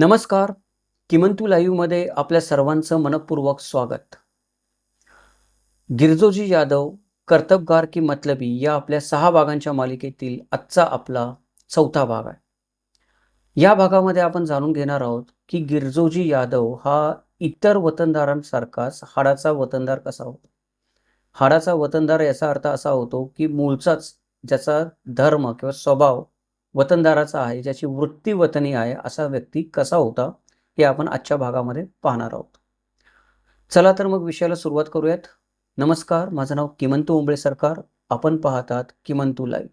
नमस्कार. किमंतू लाईव्हमध्ये आपल्या सर्वांचं मनपूर्वक स्वागत. गिरजोजी यादव कर्तबगार की मतलबी या आपल्या सहा भागांच्या मालिकेतील आजचा आपला चौथा भाग आहे. या भागामध्ये आपण जाणून घेणार आहोत की गिरजोजी यादव हा इतर वतनदारांसारखाच हाडाचा वतनदार कसा होतो? हाडाचा वतनदार याचा अर्थ असा होतो की मूळचाच ज्याचा धर्म किंवा स्वभाव वतनदाराचा आहे ज्याची वृत्ती वतनी आहे असा व्यक्ती कसा होता हे आपण आजच्या भागामध्ये पाहणार आहोत. चला तर मग विषयाला सुरुवात करूयात. नमस्कार माझं नाव किमंतू उंबळे सरकार. आपण पाहतात किमंतू लाईव्ह.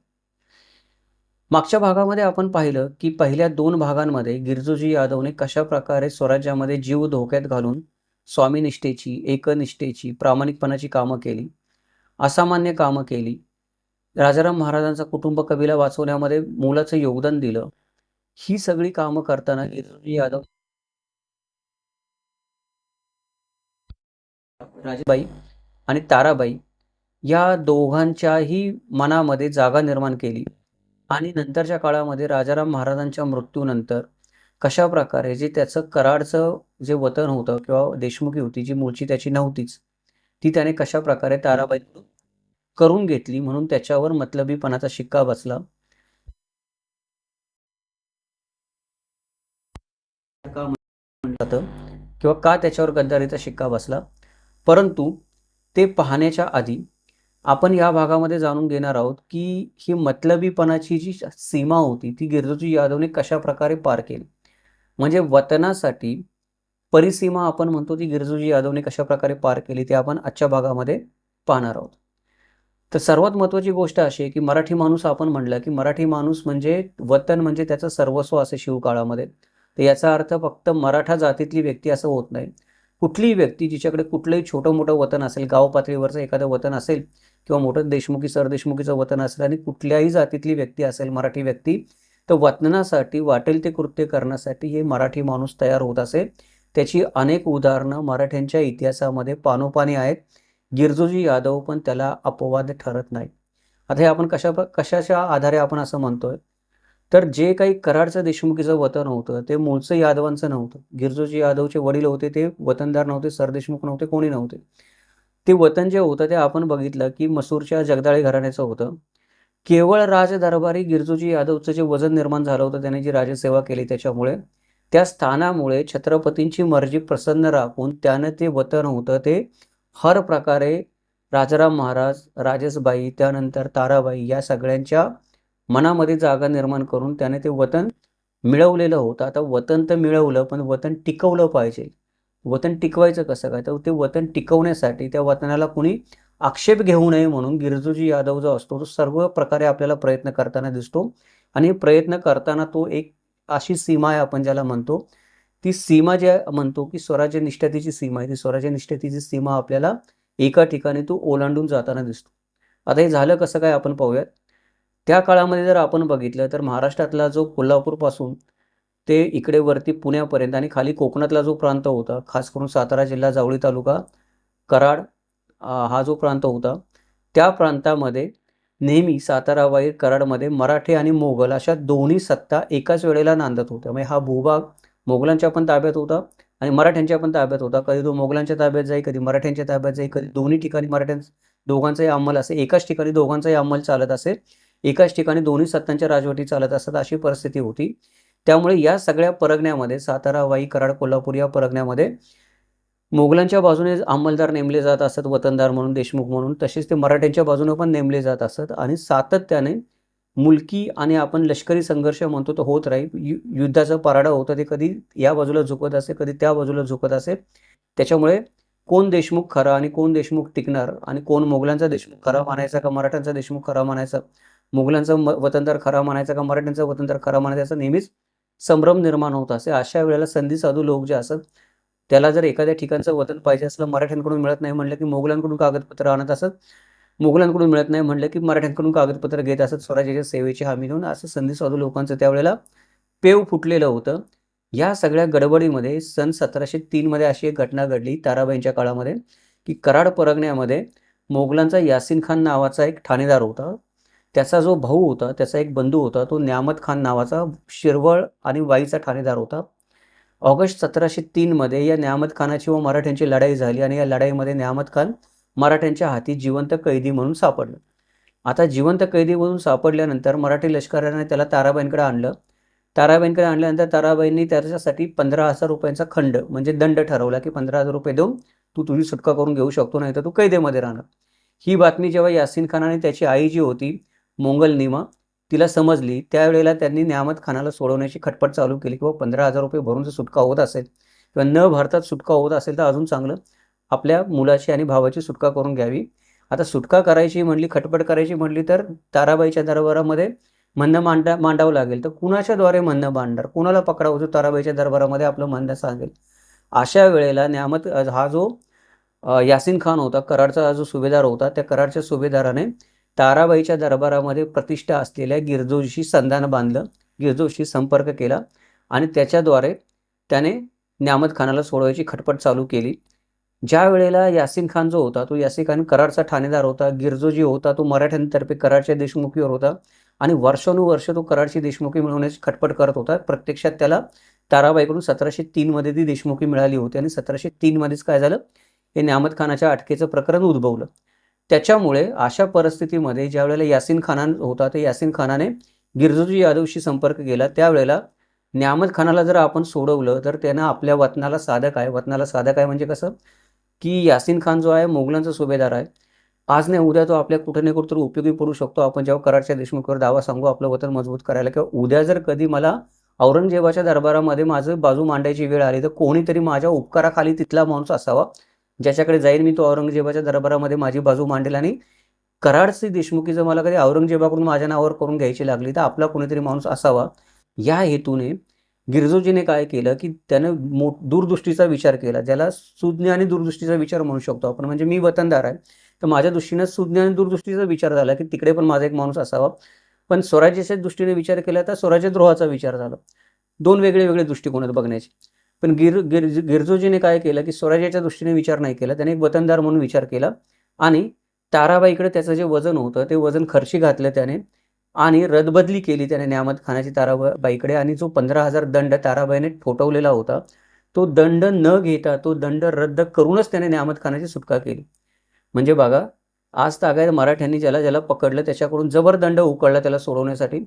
मागच्या भागामध्ये आपण पाहिलं की पहिल्या दोन भागांमध्ये गिरजूजी यादवने कशा प्रकारे स्वराज्यामध्ये जीव धोक्यात घालून स्वामीनिष्ठेची एकनिष्ठेची प्रामाणिकपणाची कामं केली असामान्य कामं केली राजाराम महाराजांचा कुटुंब कबिला वाचवण्यामध्ये मोलाचं योगदान दिलं. ही सगळी कामं करताना यादव राजेबाई आणि ताराबाई या दोघांच्याही मनामध्ये जागा निर्माण केली. आणि नंतरच्या काळामध्ये राजाराम महाराजांच्या मृत्यूनंतर कशा प्रकारे जे त्याचं कराडचं जे वतन होतं किंवा देशमुखी होती जी मूळची त्याची नव्हतीच ती त्याने कशा प्रकारे ताराबाई करून घेतली म्हणून त्याच्यावर मतलबीपणाचा शिक्का बसला. का जातं किंवा का त्याच्यावर गद्दारीचा शिक्का बसला? परंतु ते पाहण्याच्या आधी आपण या भागामध्ये जाणून घेणार आहोत की ही मतलबीपणाची जी सीमा होती ती गिरजूजी यादवने कशा प्रकारे पार केली? म्हणजे वतनासाठी परिसीमा आपण म्हणतो ती गिरजूजी यादवने कशा प्रकारे पार केली ते आपण आजच्या भागामध्ये पाहणार आहोत. तर सर्वात महत्त्वाची गोष्ट अशी आहे की मराठी माणूस आपण म्हणलं की मराठी माणूस म्हणजे वतन म्हणजे त्याचं सर्वस्व असे शिवकाळामध्ये. तर याचा अर्थ फक्त मराठा जातीतली व्यक्ती असं होत नाही. कुठलीही व्यक्ती जिच्याकडे कुठलंही छोटं मोठं वतन असेल गाव पातळीवरचं एखादं वतन असेल किंवा मोठं देशमुखी सरदेशमुखीचं वतन असेल आणि कुठल्याही जातीतली व्यक्ती असेल मराठी व्यक्ती तर वतनासाठी वाटेल ते कृत्य करण्यासाठी हे मराठी माणूस तयार होत असे. त्याची अनेक उदाहरणं मराठ्यांच्या इतिहासामध्ये पानोपानी आहेत. गिरजोजी यादव पण त्याला अपवाद ठरत नाही आता हे आपण कशा कशाच्या आधारे आपण असं म्हणतोय? तर जे काही कराडचं देशमुखीचं वतन होतं ते मूळचं यादवांचं नव्हतं. गिरजोजी यादवचे वडील होते ते वतनदार नव्हते सरदेशमुख नव्हते कोणी नव्हते. ते वतन जे होतं ते आपण बघितलं की मसूरच्या जगदाळे घराण्याचं होतं. केवळ राजदरबारी गिरजोजी यादवचं जे वजन निर्माण झालं होतं त्याने जी राजसेवा केली त्याच्यामुळे त्या स्थानामुळे छत्रपतींची मर्जी प्रसन्न राखून त्यानं ते वतन होतं ते हर प्रकारे राजाराम महाराज राजेशबाई त्यानंतर ताराबाई या सगळ्यांच्या मनामध्ये जागा निर्माण करून त्याने ते वतन मिळवलेलं होतं. आता वतन तर मिळवलं पण वतन टिकवलं पाहिजे. वतन टिकवायचं कसं काय? तर ते वतन टिकवण्यासाठी त्या वतनाला कुणी आक्षेप घेऊ नये म्हणून गिरजूजी यादव जो असतो तो सर्व प्रकारे आपल्याला प्रयत्न करताना दिसतो. आणि प्रयत्न करताना तो एक अशी सीमा आहे आपण ज्याला म्हणतो ती सीमा ज्या म्हणतो की स्वराज्य निष्ठतेची सीमा आहे. ती स्वराज्य निष्ठतेची सीमा आपल्याला एका ठिकाणी तो ओलांडून जाताना दिसतो. आता हे झालं कसं काय आपण पाहूयात. त्या काळामध्ये जर आपण बघितलं तर महाराष्ट्रातला जो कोल्हापूरपासून ते इकडे वरती पुण्यापर्यंत आणि खाली कोकणातला जो प्रांत होता खास करून सातारा जिल्हा जावळी तालुका कराड हा जो प्रांत होता त्या प्रांतामध्ये नेहमी सातारा वाईर कराडमध्ये मराठी आणि मोगल अशा दोन्ही सत्ता एकाच वेळेला नांदत होत्या. म्हणजे हा भूभाग मोगलांच्या पण ताब्यात होता आणि मराठ्यांच्या पण ताब्यात होता. कधी तो मोगलांच्या ताब्यात जाई कधी मराठ्यांच्या ताब्यात जाई कधी दोन्ही ठिकाणी मराठ्यां दोघांचाही अंमल असेल एकाच ठिकाणी दोघांचाही अंमल चालत असेल एकाच ठिकाणी दोन्ही सत्तांच्या राजवटी चालत असतात अशी परिस्थिती होती. त्यामुळे या सगळ्या परगण्यामध्ये सातारा वाई कराड कोल्हापूर या परगण्यामध्ये मोगलांच्या बाजूने अंमलदार नेमले जात असत वतनदार म्हणून देशमुख म्हणून तसेच ते मराठ्यांच्या बाजूने पण नेमले जात असत आणि सातत्याने मुलकी आणि आपण लष्करी संघर्ष म्हणतो तो होत राहील. यु युद्धाचं पराडा होतं ते कधी या बाजूला झुकत असे कधी त्या बाजूला झुकत असे. त्याच्यामुळे कोण देशमुख खरा आणि कोण देशमुख टिकणार आणि कोण मोगलांचा देशमुख खरा मानायचा का मराठ्यांचा देशमुख खरा मानायचा? मुघलांचा म वतनदार खरा मानायचा का मराठ्यांचा वतनदार खरा मानायचा? असं नेहमीच संभ्रम निर्माण होत असे. अशा वेळेला संधी साधू लोक जे असत त्याला जर एखाद्या ठिकाणचं वतन पाहिजे असलं मराठ्यांकडून मिळत नाही म्हणलं की मोगलांकडून कागदपत्र आणत असत मुघलांकडून मिळत नाही म्हणलं की मराठ्यांकडून कागदपत्र घेत असत स्वराज्याच्या सेवेची हमी देऊन असं संधी साधू लोकांचं त्यावेळेला पेव फुटलेलं होतं. या सगळ्या गडबडीमध्ये सन सतराशे तीनमध्ये अशी एक घटना घडली ताराबाईंच्या काळामध्ये की कराड परगण्यामध्ये मोगलांचा यासिन खान नावाचा एक ठाणेदार होता. त्याचा जो भाऊ होता त्याचा एक बंधू होता तो न्यामत खान नावाचा शिरवळ आणि वाईचा ठाणेदार होता. ऑगस्ट सतराशे तीनमध्ये या न्यामत खानाची व मराठ्यांची लढाई झाली आणि या लढाईमध्ये न्यामत खान मराठ्यांच्या हाती जिवंत कैदी म्हणून सापडलं. आता जिवंत कैदी म्हणून सापडल्यानंतर मराठी लष्कराने त्याला ताराबाईंकडे आणलं. ताराबाईंकडे आणल्यानंतर ताराबाईंनी त्याच्यासाठी पंधरा हजार रुपयांचा खंड म्हणजे दंड ठरवला की पंधरा हजार रुपये देऊन तू तुझी सुटका करून घेऊ शकतो नाही तर तू कैदेमध्ये राहणार. ही बातमी जेव्हा यासिन खान आणि त्याची आई जी होती मोंगल निमा तिला समजली त्यावेळेला त्यांनी न्यामत खानाला सोडवण्याची खटपट चालू केली किंवा पंधरा हजार रुपये भरून जर सुटका होत असेल किंवा न भारतात सुटका होत असेल तर अजून चांगलं. आपल्या मुलाची आणि भावाची सुटका करून घ्यावी. आता सुटका करायची म्हणली खटपट करायची म्हणली तर ताराबाईच्या दरबारामध्ये म्हणणं मांडा मांडावं लागेल. तर कुणाच्याद्वारे म्हणणं मांडणार? कुणाला पकडावं? जो ताराबाईच्या दरबारामध्ये आपलं म्हणणं सांगेल. अशा वेळेला न्यामत हा जो यासिन खान होता कराडचा हा जो सुभेदार होता त्या कराडच्या सुभेदाराने ताराबाईच्या दरबारामध्ये प्रतिष्ठा असलेल्या गिरजोशी संधान बांधलं गिरजोशी संपर्क केला आणि त्याच्याद्वारे त्याने न्यामत खानाला सोडवायची खटपट चालू केली. ज्या वेळेला यासिन खान जो होता तो यासिन खान कराडचा ठाणेदार होता गिरजोजी होता तो मराठ्यांतर्फे कराडच्या देशमुखीवर होता आणि वर्षानुवर्ष तो कराडची देशमुखी मिळवण्याची खटपट करत होता. प्रत्यक्षात त्याला ताराबाईकडून सतराशे तीनमध्ये ती देशमुखी मिळाली होती आणि सतराशे तीनमध्येच काय झालं? हे न्यामत खानाच्या अटकेचं प्रकरण उद्भवलं. त्याच्यामुळे अशा परिस्थितीमध्ये ज्या वेळेला यासिन खाना होता ते यासिन खानाने गिरजोजी यादवशी संपर्क केला. त्यावेळेला न्यामत खानाला जर आपण सोडवलं तर त्यानं आपल्या वतनाला साधक आहे वतनाला साधक आहे म्हणजे कसं? की यासिन खान जो आहे मोगलांचा सुभेदार आहे. आज नाही उद्या तो आपल्या कुठे नाही कुठे उपयोगी पडू शकतो. आपण जेव्हा कराडच्या देशमुखवर दावा सांगू आपलं वतन मजबूत करायला किंवा उद्या जर कधी मला औरंगजेबाच्या दरबारामध्ये माझं बाजू मांडायची वेळ आली तर कोणीतरी माझ्या उपकाराखाली तिथला माणूस असावा ज्याच्याकडे जाईन मी तो औरंगजेबाच्या दरबारामध्ये माझी बाजू मांडेल आणि कराडची देशमुखी जर मला कधी औरंगजेबाकडून माझ्या नावावर करून घ्यायची लागली तर आपला कोणीतरी माणूस असावा. या हेतूने गिरजोजीने काय केलं की त्यानं मो दूरदृष्टीचा विचार केला ज्याला सुज्ञ आणि दूरदृष्टीचा विचार म्हणू शकतो आपण. म्हणजे मी वतनदार आहे तर माझ्या दृष्टीनं सुज्ञ आणि दूरदृष्टीचा विचार झाला की तिकडे पण माझा एक माणूस असावा. पण स्वराज्याच्या दृष्टीने विचार केला तर स्वराज्यद्रोहाचा विचार झाला. दोन वेगळे वेगळे दृष्टिकोन आहेत बघण्याचे. पण गिर गिर गिरजोजीने काय केलं की स्वराज्याच्या दृष्टीने विचार नाही केला त्याने एक वतनदार म्हणून विचार केला. आणि ताराबाईकडे त्याचं जे वजन होतं ते वजन खर्ची घातलं त्याने. आणि रदबदली केली त्याने न्यामत खानाची ताराबाईकडे आणि जो पंधरा हजार दंड ताराबाईने ठोठवलेला होता तो दंड न घेता तो दंड रद्द करूनच त्याने न्यामत खानाची सुटका केली. म्हणजे बघा आज तागायत मराठ्यांनी ज्याला ज्याला पकडलं त्याच्याकडून जबर दंड उकळला त्याला सोडवण्यासाठी.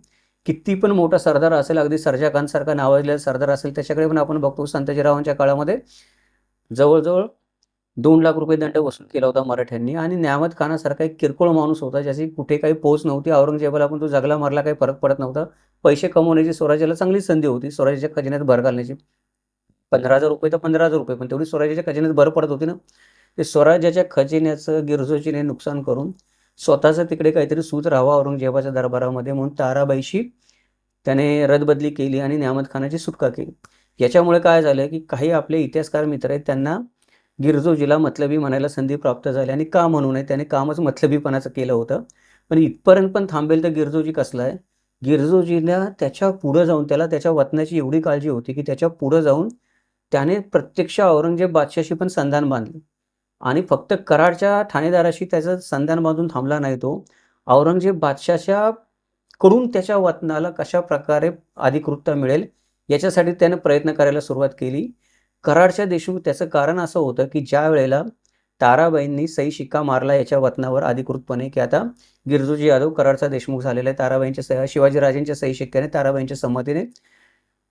किती पण मोठा सरदार असेल अगदी सरजा खानसारखा नावाजलेला सरदार असेल त्याच्याकडे पण आपण बघतो संतजीरावांच्या काळामध्ये. जवळजवळ दोन लाख रुपये दंड वसूल केला होता मराठ्यांनी. आणि न्यामत खानासारखा एक किरकोळ माणूस होता ज्याची कुठे काही पोच नव्हती. औरंगजेबाला पण तो जगला मरला काही फरक पडत नव्हता. पैसे कमवण्याची स्वराज्याला चांगली संधी होती स्वराज्याच्या खजिन्यात भर घालण्याची. पंधरा हजार रुपये तर पंधरा हजार रुपये पण तेवढी स्वराज्याच्या खजिन्यात भर पडत होती ना. ते स्वराज्याच्या खजिन्याचं गिरजोजीने नुकसान करून स्वतःचं तिकडे काहीतरी सूत राहावा औरंगजेबाच्या दरबारामध्ये म्हणून ताराबाईशी त्याने रदबदली केली आणि न्यामत खानाची सुटका केली. याच्यामुळे काय झालं की काही आपले इतिहासकार मित्र आहेत त्यांना गिरजोजीला मतलबी म्हणायला संधी प्राप्त झाली आणि का म्हणू नये? त्याने कामच मतलबीपणाचं केलं होतं. पण इथपर्यंत पण थांबेल तर गिरजोजी कसला आहे? गिरजोजीला त्याच्या पुढं जाऊन त्याला त्याच्या वतनाची एवढी काळजी होती की त्याच्या पुढं जाऊन त्याने प्रत्यक्ष औरंगजेब बादशाशी पण संधान बांधलं. आणि फक्त कराडच्या ठाणेदाराशी त्याचं संधान बांधून थांबला नाही तो. औरंगजेब बादशाच्या कडून त्याच्या वतनाला कशा प्रकारे अधिकृतता मिळेल याच्यासाठी त्यानं प्रयत्न करायला सुरुवात केली. कराडच्या देशमुख त्याचं कारण असं होतं की ज्या वेळेला ताराबाईंनी सही शिक्का मारला याच्या वतनावर अधिकृतपणे की आता गिरजूजी यादव कराडचा देशमुख झालेला आहे. ताराबाईंच्या सह्या शिवाजीराजेंच्या सही शिक्क्याने ताराबाईंच्या संमतीने.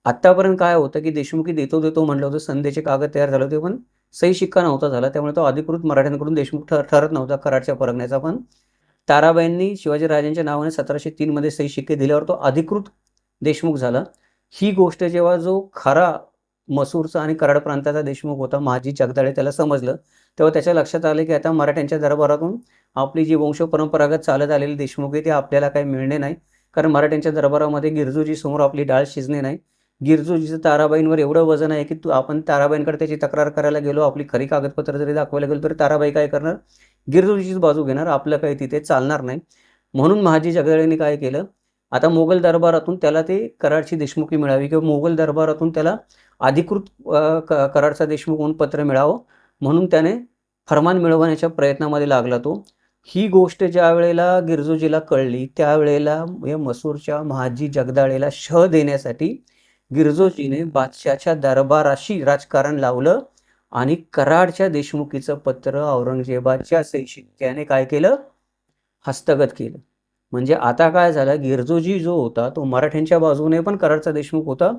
आत्तापर्यंत काय होतं की देशमुखी देतो देतो म्हणलं होतं संधीचे कागद तयार झाले होते पण सही शिक्का नव्हता झाला. त्यामुळे तो अधिकृत मराठ्यांकडून देशमुख ठर ठरत नव्हता कराडच्या परगण्याचा. पण ताराबाईंनी शिवाजीराजांच्या नावाने सतराशे तीनमध्ये सही शिक्के दिल्यावर तो अधिकृत देशमुख झाला. ही गोष्ट जेव्हा जो खरा मसूरचा आणि कराड प्रांताचा देशमुख होता महाजी जगदाळे. त्याला समजलं. तेव्हा त्याच्या लक्षात आलं की आता मराठ्यांच्या दरबारातून आपली जी वंश परंपरागत चालत आलेली देशमुख आहे ती आपल्याला काही मिळणे नाही. कारण मराठ्यांच्या दरबारामध्ये गिरजूजी समोर आपली डाळ शिजणे नाही. गिरजूजीचं ताराबाईंवर एवढं वजन आहे की तू आपण ताराबाईंकडे त्याची तक्रार करायला गेलो आपली खरी कागदपत्र जरी दाखवायला गेलो तरी ताराबाई काय करणार? गिरजूजीची बाजू घेणार. आपलं काही तिथे चालणार नाही. म्हणून महाजी जगदाळेंनी काय केलं? आता मोगल दरबारातून त्याला ते कराडची देशमुखी मिळावी किंवा मोगल दरबारातून त्याला अधिकृत क कराडचा देशमुख म्हणून पत्र मिळावं म्हणून त्याने फरमान मिळवण्याच्या प्रयत्नामध्ये लागला तो. ही गोष्ट ज्या वेळेला गिरजोजीला कळली त्यावेळेला या मसूरच्या महाजी जगदाळेला शह देण्यासाठी गिरजोजीने बादशाच्या दरबाराशी राजकारण लावलं आणि कराडच्या देशमुखीचं पत्र औरंगजेबाच्या त्याने काय केलं? हस्तगत केलं. म्हणजे आता काय झालं गिरजोजी जो होता तो मराठ्यांच्या बाजूने पण कराडचा देशमुख होता.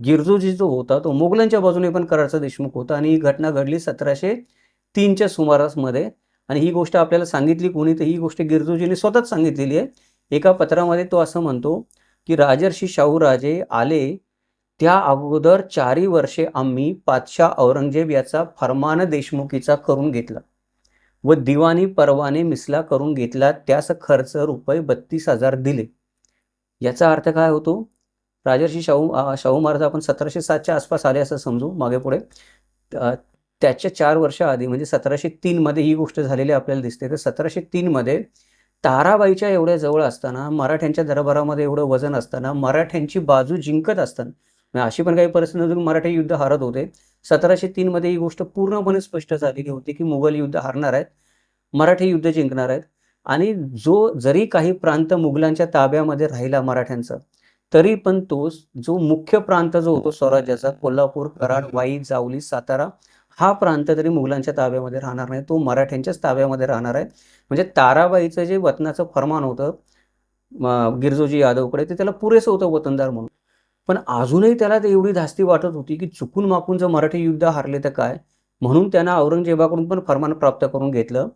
गिरजोजी जो होता तो मोगलांच्या बाजूने पण कराडचा देशमुख होता आणि ही घटना घडली सतराशे तीनच्या सुमारासमध्ये आणि ही गोष्ट आपल्याला सांगितली कोणी तर ही गोष्ट गिरजोजीने स्वतःच सांगितलेली आहे. एका पत्रामध्ये तो असं म्हणतो की राजर्षी शाहूराजे आले त्या अगोदर चारी वर्षे आम्ही पातशाह औरंगजेब याचा फरमान देशमुखीचा करून घेतला. व दिवाणी परवाने मिसला करून घेतला त्यास खर्च रुपये बत्तीस हजार दिले. याचा अर्थ काय होतो? राजर्षी शाहू शाहू महाराज आपण सतराशे सातच्या आसपास आले असं समजू मागे पुढे. त्याच्या चार वर्ष आधी म्हणजे सतराशे तीनमध्ये ही गोष्ट झालेली आपल्याला दिसते. तर सतराशे तीनमध्ये ताराबाईच्या एवढ्या जवळ असताना मराठ्यांच्या दरबारामध्ये एवढं वजन असताना मराठ्यांची बाजू जिंकत असताना म्हणजे अशी पण काही परिस्थिती मराठी युद्ध हारत होते. सतराशे तीनमध्ये ही गोष्ट पूर्णपणे स्पष्ट झालेली होती की मुघल युद्ध हारणार आहेत मराठी युद्ध जिंकणार आहेत आणि जो जरी काही प्रांत मुघलांच्या ताब्यामध्ये राहिला मराठ्यांचा तरी पण तो जो मुख्य प्रांत जो होतो स्वराज्याचा कोल्हापूर कराड वाई जावली सातारा हा प्रांत तरी मुघलांच्या ताब्यामध्ये राहणार नाही. तो मराठ्यांच्याच ताब्यामध्ये राहणार आहे. म्हणजे ताराबाईचं जे वतनाचं फरमान होतं गिरजोजी यादवकडे ते त्याला पुरेसं होतं वतनदार म्हणून. पण अजूनही त्याला ते एवढी धास्ती वाटत होती की चुकून माकून जर मराठी युद्ध हारले तर काय? म्हणून त्यांना औरंगजेबाकडून पण फरमान प्राप्त करून घेतलं.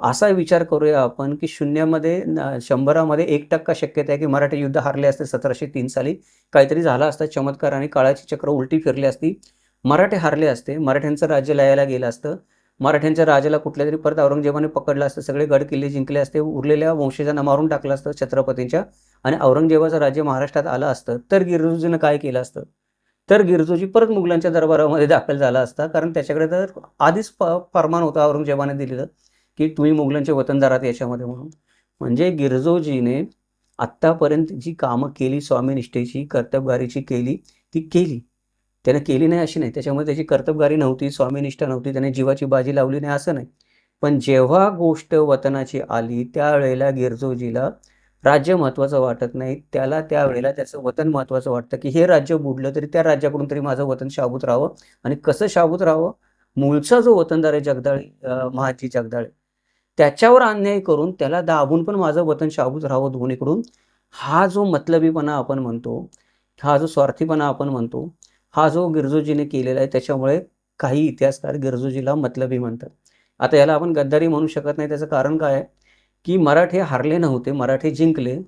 असा विचार करूया आपण की शून्यामध्ये शंभरामध्ये एक टक्का शक्यता आहे की मराठी युद्ध हारले असते सतराशे तीन साली. काहीतरी झाला असता चमत्कार आणि काळाची चक्र उलटी फिरली असती. मराठे हारले असते मराठ्यांचं राज्य लयाला गेलं असतं. मराठ्यांच्या राजाला कुठल्या तरी परत औरंगजेबाने पकडलं असतं सगळे गड किल्ले जिंकले असते उरलेल्या वंशजांना मारून टाकलं असतं छत्रपतींच्या आणि औरंगजेबाचं राज्य महाराष्ट्रात आलं असतं. तर गिरजोजीनं काय केलं असतं? तर गिरजूजी परत मुघलांच्या दरबारामध्ये दाखल झाला असता कारण त्याच्याकडे तर आधीच प फरमान होतं औरंगजेबाने दिलेलं की तुम्ही मुघलांचे वतनदारात याच्यामध्ये म्हणून. म्हणजे गिरजोजीने आत्तापर्यंत जी कामं केली स्वामीनिष्ठेची कर्तबगारीची केली ती केली. त्याने केली नाही अशी नाही. त्याच्यामुळे त्याची कर्तबगारी नव्हती स्वामीनिष्ठा नव्हती त्याने जीवाची बाजी लावली नाही असं नाही. पण जेव्हा गोष्ट वतनाची आली त्यावेळेला गिरजोजीला राज्य महत्त्वाचं वाटत नाही. त्याला त्यावेळेला त्याचं वतन महत्त्वाचं वाटतं की हे राज्य बुडलं तरी त्या राज्याकडून तरी माझं वतन शाबूत राहावं. आणि कसं शाबूत राहावं? मूळचा जो वतनदार आहे जगदाळे महाजी जगदाळे त्याच्यावर अन्याय करून त्याला दाबून पण माझं वतन शाबूत राहावं दोन्हीकडून. हा जो मतलबीपणा आपण म्हणतो हा जो स्वार्थीपणा आपण म्हणतो हा जो गिरजोजीने केलेला आहे त्याच्यामुळे काही इतिहासकार गिरजोजीला मतलबी म्हणतात. आता याला आपण गद्दारी म्हणू शकत नाही. त्याचं कारण काय आहे? की मराठे हारले नव्हते मराठे जिंकले.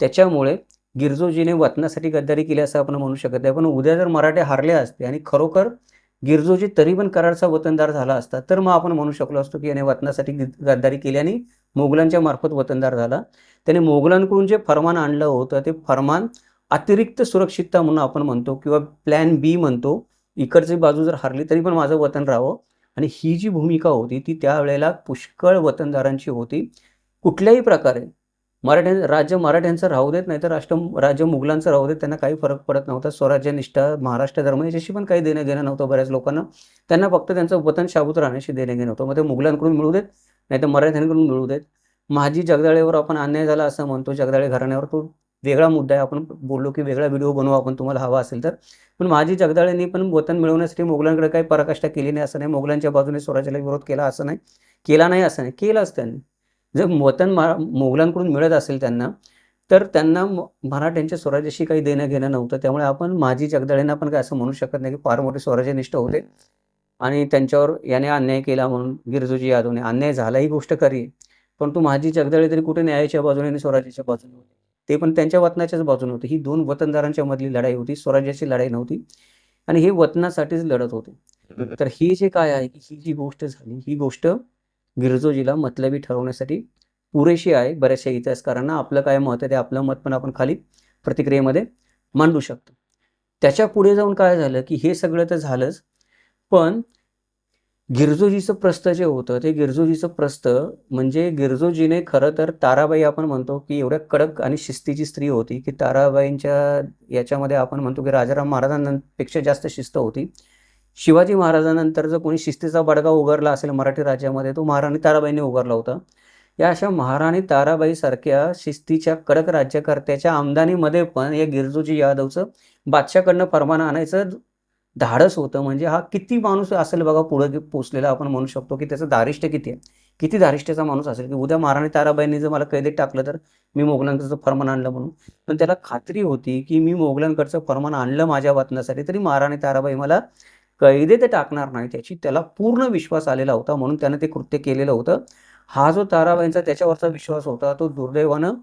त्याच्यामुळे गिरजोजीने वतनासाठी गद्दारी केली असं आपण म्हणू शकत नाही. पण उद्या जर मराठे हारले असते आणि खरोखर गिरजोजी तरी पण कराडचा वतनदार झाला असता तर मग आपण म्हणू शकलो असतो की याने वतनासाठी गद्दारी केली आणि मोगलांच्या मार्फत वतनदार झाला. त्याने मोगलांकडून जे फरमान आणलं होतं ते फरमान अतिरिक्त सुरक्षितता म्हणून आपण म्हणतो किंवा प्लॅन बी म्हणतो इकडची बाजू जर हरली तरी पण माझं वतन राहावं. आणि ही जी भूमिका होती ती त्यावेळेला पुष्कळ वतनदारांची होती. कुठल्याही प्रकारे मराठ्यां राज्य मराठ्यांचं राहू देत नाही तर राष्ट्र राज्य मुघलांचं राहू देत त्यांना काही फरक पडत नव्हता. स्वराज्यनिष्ठा महाराष्ट्र धर्म याच्याशी पण काही देणं घेणं नव्हतं बऱ्याच लोकांना. त्यांना फक्त त्यांचं वतन शाबूत राहण्याशी देणं घेणं होतं. मग ते मुघलांकडून मिळू देत नाही तर मराठ्यांकडून मिळू देत. माझी जगदाळेवर आपण अन्याय झाला असं म्हणतो जगदाळे घराण्यावर तो वेगळा मुद्दा आहे. आपण बोललो की वेगळा व्हिडिओ बनवू आपण तुम्हाला हवा असेल तर. पण माझी जगदाळेंनी पण वतन मिळवण्यासाठी मोगलांकडे काही पराकाष्ठा केली नाही असं नाही. मोगलांच्या बाजूने स्वराज्याला विरोध केला असं नाही. केला नाही असं नाही. केलाच त्यांनी. जर वतन मा मोगलांकडून मिळत असेल त्यांना तर त्यांना मराठ्यांच्या स्वराज्याशी काही देणं घेणं नव्हतं. त्यामुळे आपण माझी जगदाळेंना पण काय असं म्हणू शकत नाही की फार मोठे स्वराज्यनिष्ठ होते. आणि त्यांच्यावर याने अन्याय केला म्हणून गिरजूजी यादवने. अन्याय झाला ही गोष्ट खरी पण तू माझी जगदाळे तरी कुठे न्यायाच्या बाजूने आणि स्वराज्याच्या बाजूने होती? ते पण त्यांच्या वतनाच्याच बाजूने होते. ही दोन वतनदारांच्या मधली लढाई होती स्वराज्याची लढाई नव्हती आणि हे वतनासाठीच लढत होते. तर ही जे काय आहे की ही जी गोष्ट झाली ही गोष्ट गिरजोजीला मतलबी ठरवण्यासाठी पुरेशी आहे. बऱ्याचशा इतिहासकारांना आपलं काय मत आहे ते आपलं मत पण आपण खाली प्रतिक्रियेमध्ये मांडू शकतो. त्याच्या पुढे जाऊन काय झालं की हे सगळं तर झालंच पण गिरजोजीचं प्रस्थ जे होतं ते गिरजोजीचं प्रस्थ म्हणजे गिरजोजीने खरं तर ताराबाई आपण म्हणतो की एवढ्या कडक आणि शिस्तीची स्त्री होती की ताराबाईंच्या याच्यामध्ये आपण म्हणतो की राजाराम महाराजांपेक्षा जास्त शिस्त होती. शिवाजी महाराजांनंतर जर कोणी शिस्तीचा बडगा उगारला असेल मराठी राज्यामध्ये तो महाराणी ताराबाईंनी उगारला होता. या अशा महाराणी ताराबाई सारख्या शिस्तीच्या कडक राज्यकर्त्याच्या आमदानीमध्ये पण या गिरजोजी यादवचं बादशाकडनं फरमान आणायचं धाडस होतं म्हणजे हा किती माणूस असेल बघा पुढे पोचलेला आपण म्हणू शकतो की त्याचं दारिष्ट्य किती आहे. किती दारिष्ट्याचा माणूस असेल की उद्या महाराणी ताराबाईंनी जर मला कैदेत टाकलं तर मी मोगलांकडचं फरमान आणलं म्हणून. पण त्याला खात्री होती की मी मोगलांकडचं फरमान आणलं माझ्या वतनासाठी तरी महाराणी ताराबाई मला कैदेत टाकणार नाही त्याची त्याला पूर्ण विश्वास आलेला होता म्हणून त्यानं ते कृत्य केलेलं होतं. हा जो ताराबाईंचा त्याच्यावरचा विश्वास होता तो दुर्दैवानं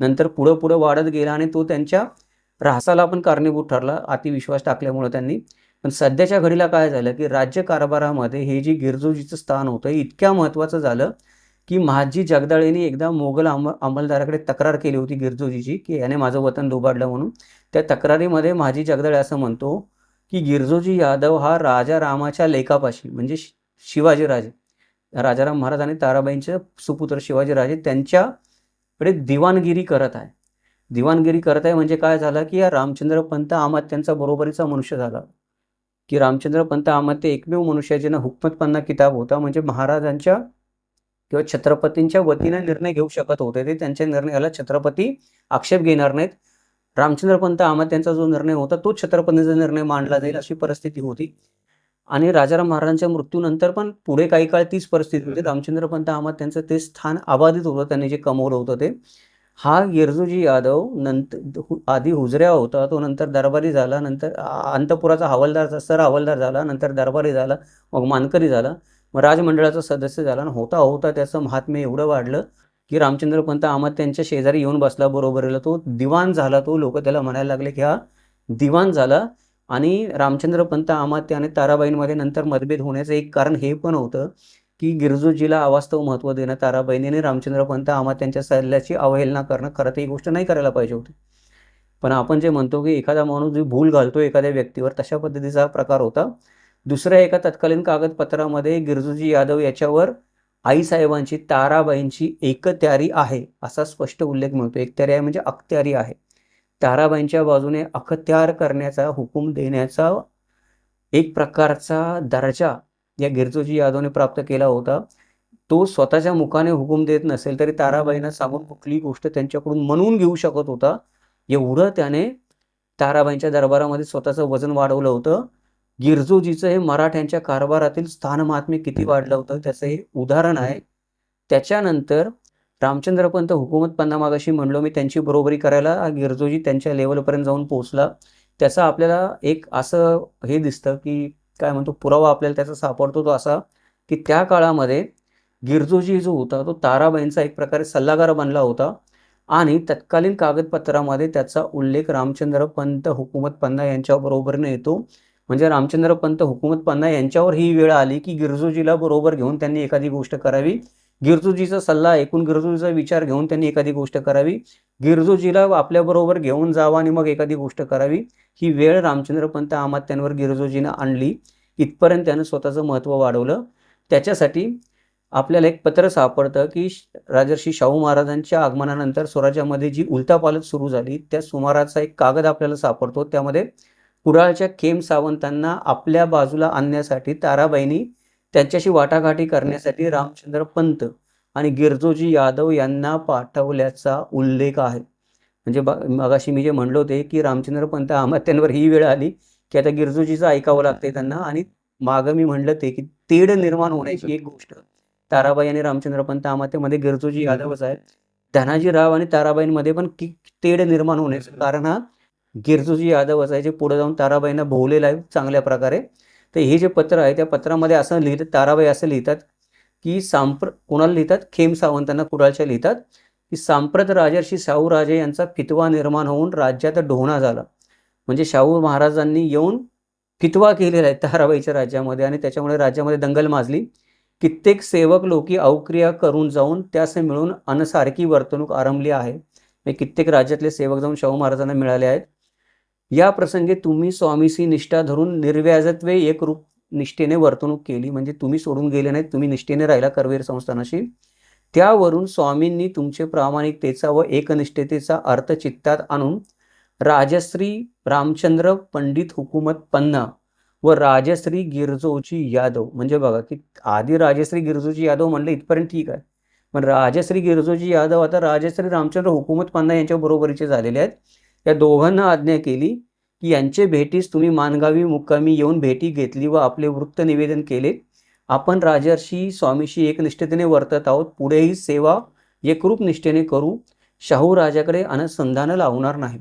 नंतर पुढं पुढं वाढत गेला आणि तो त्यांच्या ऱ्हासाला पण कारणीभूत ठरला अतिविश्वास टाकल्यामुळं त्यांनी. पण सध्याच्या घडीला काय झालं की राज्य कारभारामध्ये हे जे गिरजोजीचं स्थान होतं हे इतक्या महत्त्वाचं झालं की महाजी जगदाळेने एकदा मोगल अंम अंमलदाराकडे तक्रार केली होती गिरजोजीची की याने माझं वतन दुबाडलं म्हणून. त्या तक्रारीमध्ये महाजी जगदाळे असं म्हणतो की गिरजोजी यादव हा राजा रामाच्या लेखापाशी म्हणजे शि- शिवाजीराजे राजाराम महाराज आणि ताराबाईंचे सुपुत्र शिवाजीराजे त्यांच्याकडे दिवाणगिरी करत आहे. दिवाणगिरी करत आहे म्हणजे काय झालं की या रामचंद्र पंत अमात्यांचा बरोबरीचा मनुष्य झाला. की रामचंद्र पंत अमात्य एकमेव मनुष्य आहे ज्यांना हुकमत किताब होता. म्हणजे महाराजांच्या किंवा छत्रपतींच्या वतीने निर्णय घेऊ शकत होते ते. त्यांच्या निर्णयाला छत्रपती आक्षेप घेणार नाहीत. रामचंद्र पंत अमात्यांचा जो निर्णय होता तो छत्रपतींचा निर्णय मांडला जाईल अशी परिस्थिती होती. आणि राजाराम महाराजांच्या मृत्यूनंतर पण पुढे काही काळ तीच परिस्थिती होती. रामचंद्र पंत अमात्यांचं ते स्थान अबाधित होतं. त्यांनी जे कमवलं होतं ते. हा गिरजूजी यादव नंतर हु- आधी हुजऱ्या होता तो नंतर दरबारी झाला नंतर अंतपुराचा हवालदार सर हवालदार झाला नंतर दरबारी झाला मग मानकरी झाला मग राजमंडळाचा सदस्य झाला आणि होता होता त्याचं महात्म्य एवढं वाढलं की रामचंद्र पंत अहमद त्यांच्या शेजारी येऊन बसला बरोबरीला तो दिवाण झाला तो लोक त्याला म्हणायला लागले की हा दिवाण झाला आणि रामचंद्र पंत आमात्य आणि ताराबाईंमध्ये नंतर मतभेद होण्याचं एक कारण हे पण होतं की गिरजूजीला अवास्तव महत्त्व देणं ताराबाईंनी आणि रामचंद्र पंत त्यांच्या सल्ल्याची अवहेलना करणं खरं तर ही गोष्ट नाही करायला पाहिजे होती. पण आपण जे म्हणतो की एखादा माणूस जी भूल घालतो एखाद्या व्यक्तीवर तशा पद्धतीचा प्रकार होता. दुसऱ्या एका तत्कालीन कागदपत्रामध्ये गिरजूजी यादव याच्यावर आईसाहेबांची ताराबाईंची एकत्यारी आहे असा स्पष्ट उल्लेख मिळतो. एकत्यारी आहे म्हणजे अखत्यारी आहे. ताराबाईंच्या बाजूने अखत्यार करण्याचा हुकूम देण्याचा एक प्रकारचा दर्जा या गिरजोजी यादवने प्राप्त केला होता. तो स्वतःच्या मुखाने हुकूम देत नसेल तरी ताराबाईंना सांगून कुठलीही गोष्ट त्यांच्याकडून म्हणून घेऊ शकत होता. एवढं त्याने ताराबाईंच्या दरबारामध्ये स्वतःचं वजन वाढवलं होतं. गिरजोजीचं हे मराठ्यांच्या कारभारातील स्थानमहात्म्य किती वाढलं होतं त्याचं हे उदाहरण आहे. त्याच्यानंतर रामचंद्रपंत हुकूमत पन्नामागाशी म्हणलो मी त्यांची बरोबरी करायला हा गिरजोजी त्यांच्या लेवलपर्यंत जाऊन पोहोचला. त्याचा आपल्याला एक असं हे दिसतं की काय म्हणतो पुरावा आपल्याला त्याचा सापडतो तो असा की त्या काळामध्ये गिरजोजी जो होता तो ताराबाईंचा एक प्रकारे सल्लागार बनला होता आणि तत्कालीन कागदपत्रामध्ये त्याचा उल्लेख रामचंद्र पंत हुकूमत पन्ना यांच्याबरोबरीने येतो. म्हणजे रामचंद्र पंत हुकूमत पन्ना यांच्यावर ही वेळ आली की गिरजोजीला बरोबर घेऊन त्यांनी एखादी गोष्ट करावी. गिरजूजीचा सल्ला ऐकून गिरजूजीचा विचार घेऊन त्यांनी एखादी गोष्ट करावी. गिरजोजीला आपल्याबरोबर घेऊन जावं आणि मग एखादी गोष्ट करावी. ही वेळ रामचंद्र पंत अमात्यांवर आणली. इथपर्यंत त्यानं स्वतःचं महत्त्व वाढवलं. त्याच्यासाठी आपल्याला एक पत्र सापडतं की श- राजर्षी शाहू महाराजांच्या आगमनानंतर स्वराज्यामध्ये जी उलथापालत सुरू झाली त्या सुमाराचा एक कागद आपल्याला सापडतो. त्यामध्ये कुडाळच्या खेम सावंतांना आपल्या बाजूला आणण्यासाठी ताराबाईंनी त्यांच्याशी वाटाघाटी करण्यासाठी रामचंद्र पंत आणि गिरजोजी यादव यांना पाठवल्याचा उल्लेख आहे. म्हणजे मगाशी मी जे म्हणलो होते की रामचंद्र पंत अमात्यांवर ही वेळ आली की आता गिरजोजीचं ऐकावं लागतंय त्यांना आणि मागं मी म्हणलं ते की तेढ निर्माण होण्याची एक गोष्ट. ताराबाई आणि रामचंद्र पंत अमात्यामध्ये गिरजोजी यादवच आहेत. धनाजी राव आणि ताराबाईंमध्ये पण की तेढ निर्माण होण्याचं कारण हा गिरजोजी आहे जे पुढे जाऊन ताराबाईंना भोवलेलं आहे चांगल्या प्रकारे. तर हे जे पत्र आहे त्या पत्रामध्ये असं लिहितं ताराबाई असं लिहितात की सांप्र कोणाला लिहितात? खेम सावंतांना कुडाळच्या लिहितात की सांप्रत राजर्षी शाहू राजे यांचा फितवा निर्माण होऊन राज्यात ढोणा झाला. म्हणजे शाहू महाराजांनी येऊन फितवा केलेला आहे ताराबाईच्या राज्यामध्ये आणि त्याच्यामुळे राज्यामध्ये दंगल माजली. कित्येक सेवक लोकी अवक्रिया करून जाऊन त्यास मिळून अनसारखी वर्तणूक आरंभली आहे. म्हणजे कित्येक राज्यातले सेवक जाऊन शाहू महाराजांना मिळाले आहेत. या प्रसंगी तुम्ही स्वामीसी निष्ठा धरून निर्व्याजत्वे एक रूप निष्ठेने वर्तणूक केली. म्हणजे तुम्ही सोडून गेले नाहीत तुम्ही निष्ठेने राहिला करवीर संस्थानाशी. त्यावरून स्वामींनी तुमचे प्रामाणिकतेचा व एकनिष्ठतेचा अर्थ चित्तात आणून राजश्री रामचंद्र पंडित हुकुमत पन्ना व राजश्री गिरजोजी यादव म्हणजे बघा की आधी राजश्री गिरजोजी यादव म्हणलं इथपर्यंत ठीक आहे. पण राजश्री गिरजोजी यादव आता राजश्री रामचंद्र हुकूमत पन्ना यांच्या बरोबरीचे झालेले आहेत. या दोघांना आज्ञा केली की यांचे भेटीस तुम्ही मानगावी मुक्कामी येऊन भेटी घेतली व आपले वृत्त निवेदन केले. आपण राजर्षी स्वामीशी एकनिष्ठतेने वर्तत आहोत. पुढेही सेवा एकरूप निष्ठेने करू. शाहू राजाकडे अनुसंधान लावणार नाही.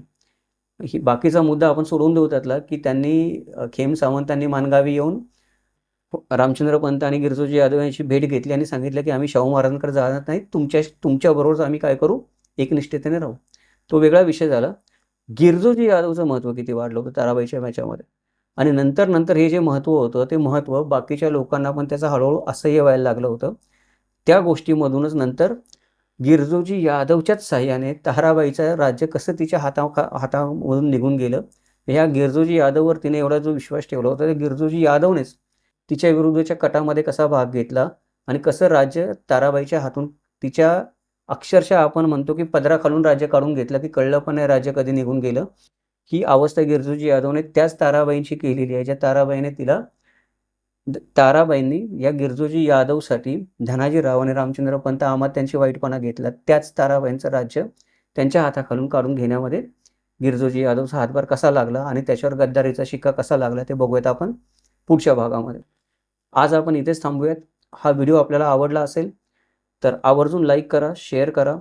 ही बाकीचा मुद्दा आपण सोडून देऊ त्यातला की त्यांनी खेम सावंतांनी मानगावी येऊन रामचंद्र पंत आणि गिरजोजी यादव यांची भेट घेतली आणि सांगितलं की आम्ही शाहू महाराजांकडे जाणार नाही. तुमच्या तुमच्याबरोबरच आम्ही काय करू? एकनिष्ठतेने राहू. तो वेगळा विषय झाला. गिरजोजी यादवचं महत्त्व किती वाढलं होतं ताराबाईच्या मॅचामध्ये? आणि नंतर नंतर हे जे महत्त्व होतं ते महत्त्व बाकीच्या लोकांना पण त्याचं हळूहळू असह्य व्हायला लागलं होतं. त्या गोष्टीमधूनच नंतर गिरजोजी यादवच्याच साह्याने ताराबाईचं राज्य कसं तिच्या हाता हातामधून निघून गेलं ह्या गिरजोजी यादववर तिने एवढा जो विश्वास ठेवला होता त्या गिरजोजी यादवनेच तिच्या विरुद्धच्या कटामध्ये कसा भाग घेतला आणि कसं राज्य ताराबाईच्या हातून तिच्या अक्षरशः आपण म्हणतो की पदराखालून राज्य काढून घेतलं की कळलं पण नाही राज्य कधी निघून गेलं. ही अवस्था गिरजूजी यादवने त्याच ताराबाईंशी केलेली आहे. ज्या ताराबाईने तिला ताराबाईंनी या गिरजूजी यादवसाठी धनाजीराव आणि रामचंद्र पंत आमात त्यांची वाईटपणा घेतला. त्याच ताराबाईंचं राज्य त्यांच्या हाताखालून काढून घेण्यामध्ये गिरजोजी यादवचा हातभार कसा लागला आणि त्याच्यावर गद्दारीचा शिक्का कसा लागला ते बघूयात आपण पुढच्या भागामध्ये. आज आपण इथेच थांबूयात. हा व्हिडिओ आपल्याला आवडला असेल तर आवर्जून लाईक करा शेअर करा.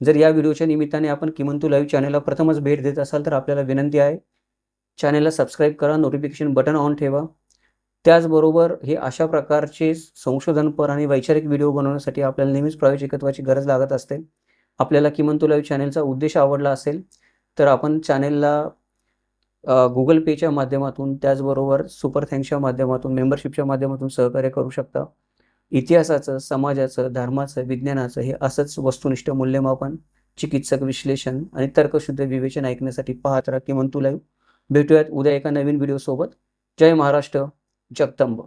जर या व्हिडिओच्या निमित्ताने आपण किमंतू लाईव्ह चॅनलला प्रथमच भेट देत असाल तर आपल्याला विनंती आहे चॅनलला सबस्क्राईब करा नोटिफिकेशन बटन ऑन ठेवा. त्याचबरोबर हे अशा प्रकारचे संशोधनपर आणि वैचारिक व्हिडिओ बनवण्यासाठी आपल्याला नेहमीच प्रायोजकत्वाची गरज लागत असते. आपल्याला किमंतू लाईव्ह चॅनलचा उद्देश आवडला असेल तर आपण चॅनेलला गुगल पेच्या माध्यमातून त्याचबरोबर सुपर थँक्सच्या माध्यमातून मेंबरशिपच्या माध्यमातून सहकार्य करू शकता. इतिहासाचं समाजाचं धर्माचं विज्ञानाचं हे असंच वस्तुनिष्ठ मूल्यमापन चिकित्सक विश्लेषण आणि तर्कशुद्ध विवेचन ऐकण्यासाठी पाहत राहा. किमंतू लाईव्ह. भेटूयात उद्या एका नवीन व्हिडिओसोबत जय महाराष्ट्र. जगदंब.